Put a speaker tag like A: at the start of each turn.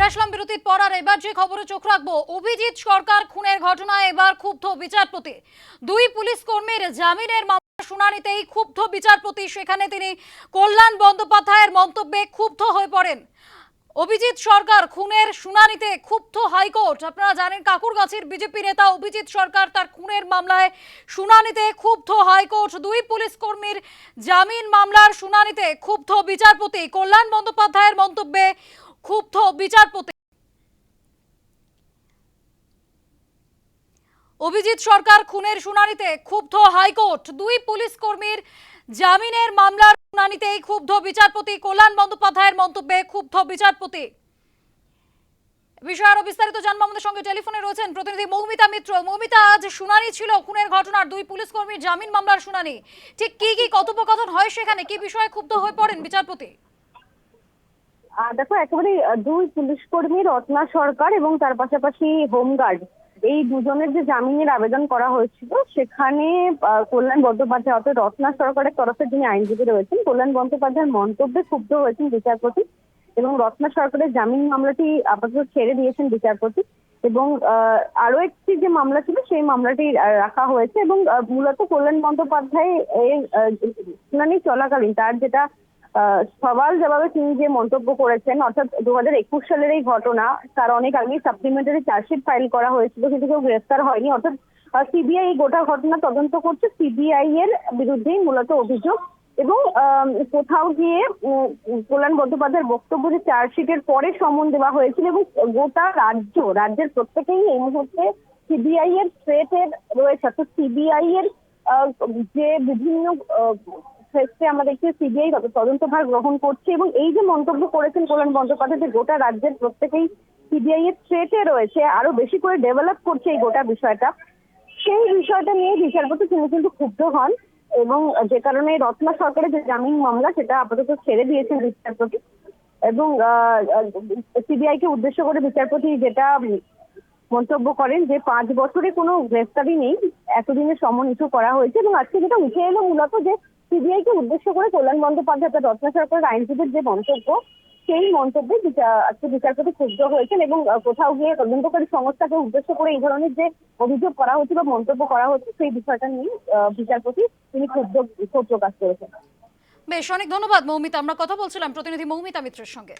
A: ফিরে আসলাম বিরতির পর, আর এবার যে খবরে চোখ রাখব, অভিজিৎ সরকার খুনের ঘটনায় এবার ক্ষুব্ধ বিচারপতি। দুই পুলিশ কর্মীর জামিনের মামলা শুনানিতেই ক্ষুব্ধ বিচারপতি। সেখানে তিনি কল্যাণ বন্দ্যোপাধ্যায়ের মন্তব্যে ক্ষুব্ধ হয়ে পড়েন। অভিজিৎ সরকার খুনের শুনানিতে ক্ষুব্ধ হাইকোর্ট। আপনারা জানেন কাকুরগাছির বিজেপি নেতা অভিজিৎ সরকার তার খুনের মামলায় শুনানিতে ক্ষুব্ধ হাইকোর্ট। দুই পুলিশ কর্মীর জামিন মামলার শুনানিতে ক্ষুব্ধ বিচারপতি। কল্যাণ বন্দ্যোপাধ্যায়ের মন্তব্যে ক্ষুব্ধ বিচারপতি। অভিজিৎ সরকার খুনের শুনানিতে ক্ষুব্ধ হাইকোর্ট। দুই পুলিশ কর্মীর জামিনের মামলার শুনানিতেই ক্ষুব্ধ বিচারপতি কল্যাণ বন্দ্যোপাধ্যায়ের মন্তব্যে ক্ষুব্ধ বিচারপতি। বিষয়ে আরও বিস্তারিত জানব আমাদের সঙ্গে। টেলিফোনে রয়েছেন প্রতিনিধি মৌমিতা মিত্র। মৌমিতা, আজ শুনানি ছিল খুনের ঘটনার দুই পুলিশ কর্মীর জামিন মামলার শুনানি। ঠিক কি কি কথোপকথন হয় সেখানে? কি বিষয়ে ক্ষুব্ধ হয়ে পড়েন বিচারপতি?
B: দেখো একেবারে দুই পুলিশ কর্মী রত্না সরকার এবং তার পাশাপাশি হোমগার্ড, এই দুজনের যে জামিনের আবেদন করা হয়েছিল, সেখানে কল্যাণ বন্দ্যোপাধ্যায়, অর্থাৎ রত্না সরকারের তরফে যিনি আইনজীবী রয়েছেন, কল্যাণ বন্দ্যোপাধ্যায়ের মন্তব্যে ক্ষুব্ধ হয়েছেন বিচারপতি এবং রত্না সরকারের জামিন মামলাটি আপাতত ছেড়ে দিয়েছেন বিচারপতি এবং আরও একটি যে মামলা ছিল, সেই মামলাটি রাখা হয়েছে এবং মূলত কল্যাণ বন্দ্যোপাধ্যায় এর শুনানি চলাকালীন তার যেটা সওয়াল জবাবে তিনি যে মন্তব্য করেছেন, অর্থাৎ দু হাজার একুশ সালের এই ঘটনা, তার অনেক আগে সাপ্লিমেন্টারি চার্জশিট ফাইল করা হয়েছিল কিন্তু কেউ গ্রেফতার হয়নি। অর্থাৎ সিবিআই এই গোটা ঘটনা তদন্ত করছে। সিবিআই এর বিরুদ্ধেই মূলত অভিযোগ এবং কোথাও গিয়ে কল্যাণ বন্দ্যোপাধ্যায়ের বক্তব্য যে চার্জশিটের পরে সমন দেওয়া হয়েছিল এবং গোটা রাজ্য, রাজ্যের প্রত্যেকেই এই মুহূর্তে সিবিআই এর থ্রেটের রয়েছে। অর্থাৎ সিবিআই এর যে বিভিন্ন ক্ষেত্রে আমরা দেখছি সিবিআই তদন্তভার গ্রহণ করছে এবং এই যে মন্তব্য করেছেন কল্যাণ বন্দ্যোপাধ্যায় যে গোটা রাজ্যের প্রত্যেকেই সিবিআই এর থ্রেটে রয়েছে, আরও বেশি করে ডেভেলপ করছে এই গোটা বিষয়টা, সেই বিষয়টা নিয়ে বিচারপতি তিনি কিন্তু ক্ষুব্ধ হন এবং যে কারণে রত্না সরকারের যে জামিন মামলা সেটা আপাতত ছেড়ে দিয়েছেন বিচারপতি এবং সিবিআই কে উদ্দেশ্য করে বিচারপতি যেটা মন্তব্য করেন যে পাঁচ বছরে কোনো গ্রেফতারি নেই এতদিনের সমন ইস্যু করা হয়েছে এবং আজকে যেটা উঠে এলো মূলত যে সিবিআই কে উদ্দেশ্য করে কল্যাণ বন্দ্যোপাধ্যায় অর্থাৎ রত্না সরকারের আইনজীবীর যে মন্তব্য, সেই মন্তব্যে আজকে বিচারপতি ক্ষুব্ধ হয়েছেন এবং কোথাও গিয়ে তদন্তকারী সংস্থাকে উদ্দেশ্য করে এই ধরনের যে অভিযোগ করা হচ্ছে বা মন্তব্য করা হচ্ছে, সেই বিষয়টা নিয়ে বিচারপতি তিনি ক্ষুব্ধ, ক্ষোভ প্রকাশ করেছেন।
A: বেশ, অনেক ধন্যবাদ মৌমিতা। আমরা কথা বলছিলাম প্রতিনিধি মৌমিতা মিত্রের সঙ্গে।